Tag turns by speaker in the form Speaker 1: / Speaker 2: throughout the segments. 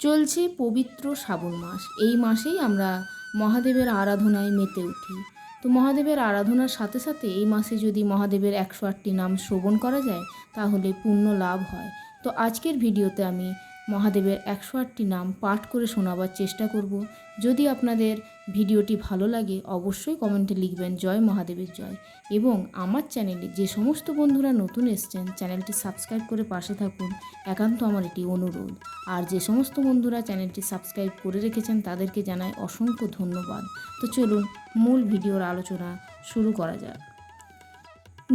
Speaker 1: চলছে পবিত্র শ্রাবণ মাস। এই মাসেই আমরা মহাদেবের আরাধনায় মেতে উঠি। তো মহাদেবের আরাধনার সাথে সাথে এই মাসে যদি মহাদেবের একশো আটটি নাম শ্রবণ করা যায়, তাহলে পুণ্য লাভ হয়। তো আজকের ভিডিওতে আমি মহাদেবের একশো আটটি নাম পাঠ করে শোনাবার চেষ্টা করব। যদি আপনাদের ভিডিওটি ভালো লাগে অবশ্যই কমেন্টে লিখবেন, জয় মহাদেবের জয়। এবং আমার চ্যানেলে যে সমস্ত বন্ধুরা নতুন এসছেন, চ্যানেলটি সাবস্ক্রাইব করে পাশে থাকুন। একান্ত আমার এটি অনুরোধ। আর যে সমস্ত বন্ধুরা চ্যানেলটি সাবস্ক্রাইব করে রেখেছেন, তাদেরকে জানাই অসংখ্য ধন্যবাদ। তো চলুন মূল ভিডিওর আলোচনা শুরু করা যাক।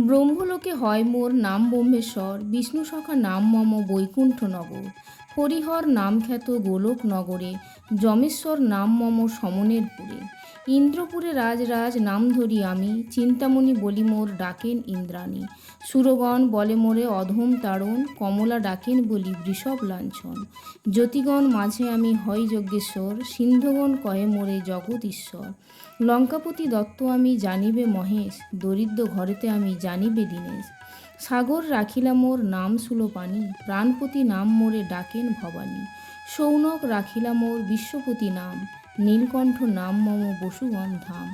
Speaker 1: ব্রহ্মলোকে হয় মোর নাম ব্রহ্মেশ্বর, বিষ্ণু সখা নাম মম বৈকুণ্ঠ নগর হরিহর নাম খ্যাত গোলক নগরে যমেশ্বর নাম মম সমনের পুরে। ইন্দ্রপুরে রাজরাজ নাম ধরি আমি, চিন্তামণি বলি মোর ডাকেন ইন্দ্রাণী। সুরগণ বলে মোরে অধম তাড়ন, কমলা ডাকেন বলি বৃষভ লাঞ্ছন। জ্যোতিগণ মাঝে আমি হই যজ্ঞেশ্বর, সিন্ধগণ কহে মোরে জগৎ ঈশ্বর। লঙ্কাপতি দত্ত আমি জানিবে মহেশ, দরিদ্র ঘরেতে আমি জানিবে দীনেশ। সাগর রাখিলা মোর নাম সুলোপানি, প্রাণপতি নাম মোরে ডাকেন ভবানী। সৌনক রাখিলা মোর বিশ্বপতি নাম। নীলকণ্ঠ নাম মম বসুগণ ধাম।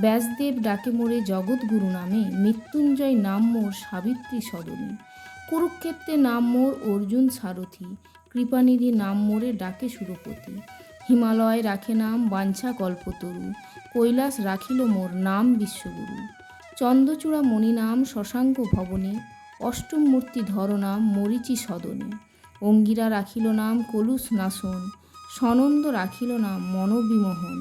Speaker 1: ব্যাসদেব ডাকে মোরে জগৎগুরু নামে, মৃত্যুঞ্জয় নাম মোর সাবিত্রী সদনী। কুরুক্ষেত্রে নাম মোর অর্জুন সারথি, কৃপানিধি নাম মোরে ডাকে সুরপতি। হিমালয় রাখে নাম বাঞ্ছা কল্পতরু, কৈলাস রাখিল মোর নাম বিশ্বগুরু। চন্দ্রচূড়া মণি নাম শশাঙ্ক ভবনে অষ্টম মূর্তি ধর নাম মরিচি সদনে। অঙ্গিরা রাখিল নাম কলুষ নাসন সনন্দ রাখিল নাম মনোবিমোহন।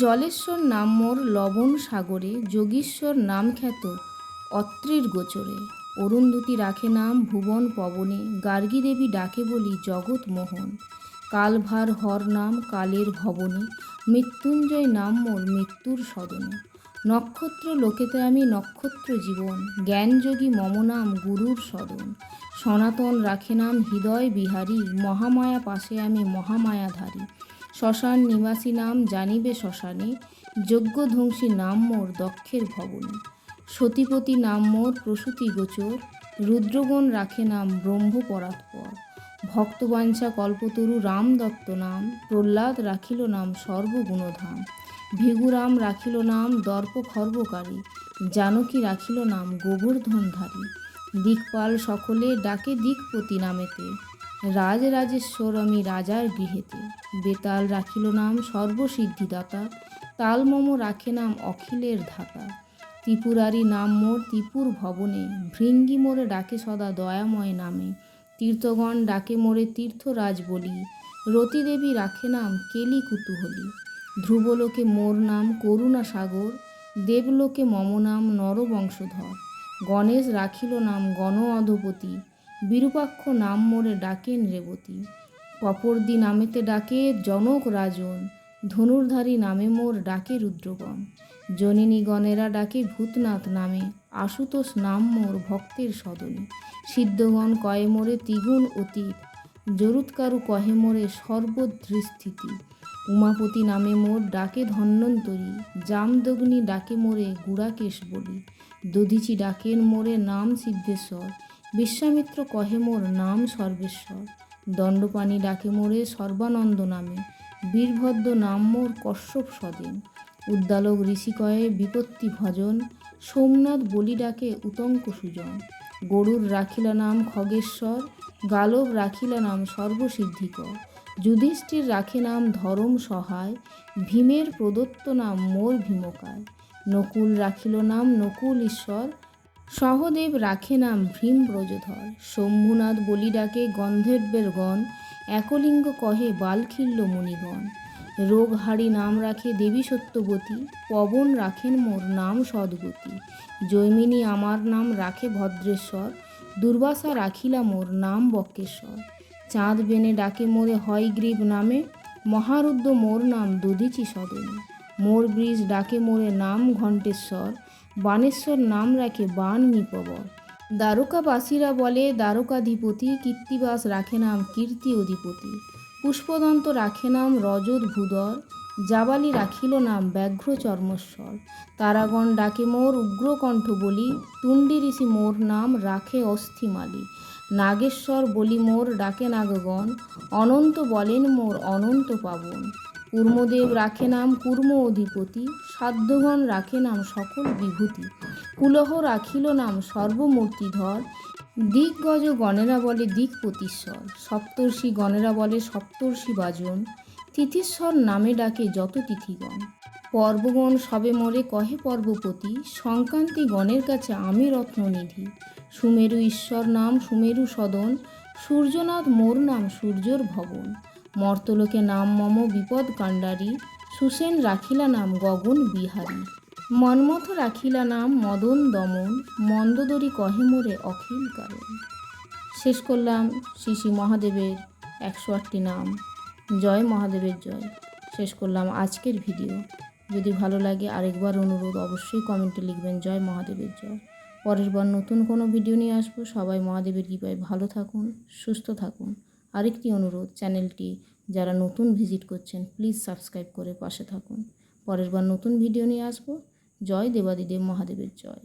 Speaker 1: জলেশ্বর নাম মোর লবণ সাগরে, যোগীশ্বর নাম খ্যাত অত্রির গোচরে। অরুন্ধতী রাখে নাম ভুবন পবনে, গার্গী দেবী ডাকে বলি জগৎ মোহন। কালভার হর নাম কালের ভবনে, মৃত্যুঞ্জয় নাম মোর মৃত্যুর সদনে। নক্ষত্র লোকেতে আমি নক্ষত্র জীবন, জ্ঞানযোগী মম নাম গুরুর সদন। সনাতন রাখে নাম হৃদয় বিহারী, মহামায়া পাশে আমি মহামায়াধারী। শ্মশান নিবাসী নাম জানিবে শ্মশানে, যজ্ঞধ্বংসী নাম মোর দক্ষের ভবনে। সতীপতি নাম মোর প্রসূতি গোচর, রুদ্রগণ রাখে নাম ব্রহ্ম পরাৎপর। ভক্তবাঞ্ছা কল্পতরু রাম দত্ত নাম, প্রহ্লাদ রাখিল নাম সর্বগুণধাম। ভিগুরাম রাখিল নাম দর্প খর্বকারী জানকী রাখিল নাম গোবর্ধনধারী। দিকপাল সকলে ডাকে দিকপতি নামেতে। রাজ রাজেশ্বর আমি রাজার গৃহেতে। বেতাল রাখিল নাম সর্বসিদ্ধিদাতা তালমম রাখে নাম অখিলের ধাতা। ত্রিপুরারি নাম মোর ত্রিপুর ভবনে, ভৃঙ্গি মোরে ডাকে সদা দয়াময় নামে। তীর্থগণ ডাকে মোরে তীর্থরাজ বলি, রতিদেবী রাখে নাম কেলি কুতুহলী। ধ্রুবলোকে মোর নাম করুণা সাগর দেবলোকে মম নাম নরবংশধর। গণেশ রাখিল নাম গণ অধপতি বিরূপাক্ষ নাম মোরে ডাকেন রেবতী। কপর্দি নামেতে ডাকে জনক রাজন, ধনুর্ধারী নামে মোর ডাকে রুদ্রগণ জনিনীগণেরা ডাকে ভূতনাথ নামে, আশুতোষ নাম মোর ভক্তের সদনে। সিদ্ধগণ কয়ে মোরে দ্বিগুণ অতীত, জরুৎকারু কহে মোরে সর্বধৃস্থিতি উমাপতি নামে মোর ডাকে ধন্বন্তরী, জামদগ্নি ডাকে মোরে গুড়াকেশ বলি। দধিচি ডাকেন মোরে নাম সিদ্ধেশ্বর। বিশ্বামিত্র কহে মোর নাম সর্বেশ্বর। দণ্ডপাণি ডাকে মোরে সর্বানন্দ নামে। বীরভদ্র নাম মোর কশ্যপ সদেন উদ্দালক ঋষি কয়ে বিপত্তি ভজন। সোমনাথ বলি ডাকে উতঙ্ক সুজন। গরুর রাখিলা নাম খগেশ্বর, গালব রাখিলা নাম সর্বসিদ্ধিকর। যুধিষ্ঠির রাখে নাম ধরম সহায়। ভীমের প্রদত্ত নাম মোর ভীমকায়। নকুল রাখিল নাম নকুল ঈশ্বর। সহদেব রাখে নাম ভীম ব্রজধর। শম্ভুনাথ বলি ডাকে গন্ধর্বের গণ। একলিঙ্গ কহে বালখিল্য মুনিগণ রোগহারি নাম রাখে দেবী সত্যবতী। পবন রাখেন মোর নাম সদ্গতি। জৈমিনী আমার নাম রাখে ভদ্রেশ্বর। দুর্বাসা রাখিলা মোর নাম বক্কেশ্বর। চাঁদ বেনে ডাকে মোরে হয় গ্রীব নামে। মহারুদ্র মোর নাম দধিচি সদনে। মোর ব্রিজ ডাকে মোরে নাম ঘণ্টেশ্বর, বানেশ্বর নাম রাখে বান নিপবর। দ্বারকাবাসীরা বলে, দ্বারকাধিপতি কীর্তিবাস রাখে নাম কীর্তি অধিপতি। পুষ্পদন্ত রাখে নাম রজত ভূদর জাবালি রাখিল নাম ব্যাঘ্র চর্মস্বর। তারাগণ ডাকে মোর উগ্রকণ্ঠ বলি, তুণ্ডি ঋষি মোর নাম রাখে অস্থিমালি নাগেশ্বর বলি মোর ডাকে নাগগণ, অনন্ত বলেন মোর অনন্ত পাবন। কুর্মদেব রাখে নাম কুর্ম অধিপতি, সাধ্যগণ রাখে নাম সকল বিভূতি। কুলহ রাখিল নাম সর্বমূর্তিধর, দিগ্গজ গণেরা বলে দিকপতিশ্বর সপ্তর্ষি গণেরা বলে সপ্তর্ষি বাজন তিথিশ্বর নামে ডাকে যত তিথিগণ। পর্বগণ সবে মরে কহে পর্বপতি, সংক্রান্তি গণের কাছে আমি রত্ননিধি। সুমেরু ঈশ্বর নাম সুমেরু সদন, সূর্যনাথ মোর নাম সূর্যর ভবন। মর্তলোকে নাম মম বিপদ কাণ্ডারি, সুসেন রাখিলা নাম গগন বিহারী। মন্মথ রাখিলা নাম মদন দমন, মন্দদরি কহে মোরে অখিল কারণ। শেষ করলাম শ্রী শ্রী মহাদেবের একশো আটটি নাম। জয় মহাদেবের জয়। শেষ করলাম আজকের ভিডিও। যদি ভালো লাগে আরেকবার অনুরোধ, অবশ্যই কমেন্টে লিখবেন, জয় মহাদেবের জয়। পরের বার নতুন কোনো ভিডিও নিয়ে আসব। সবাই মহাদেবের কৃপায় ভালো থাকুন, সুস্থ থাকুন। আরেকটি অনুরোধ, চ্যানেলটি যারা নতুন ভিজিট করছেন, প্লিজ সাবস্ক্রাইব করে পাশে থাকুন। পরের বার নতুন ভিডিও নিয়ে আসব। জয় দেবাদিদেব মহাদেবের জয়।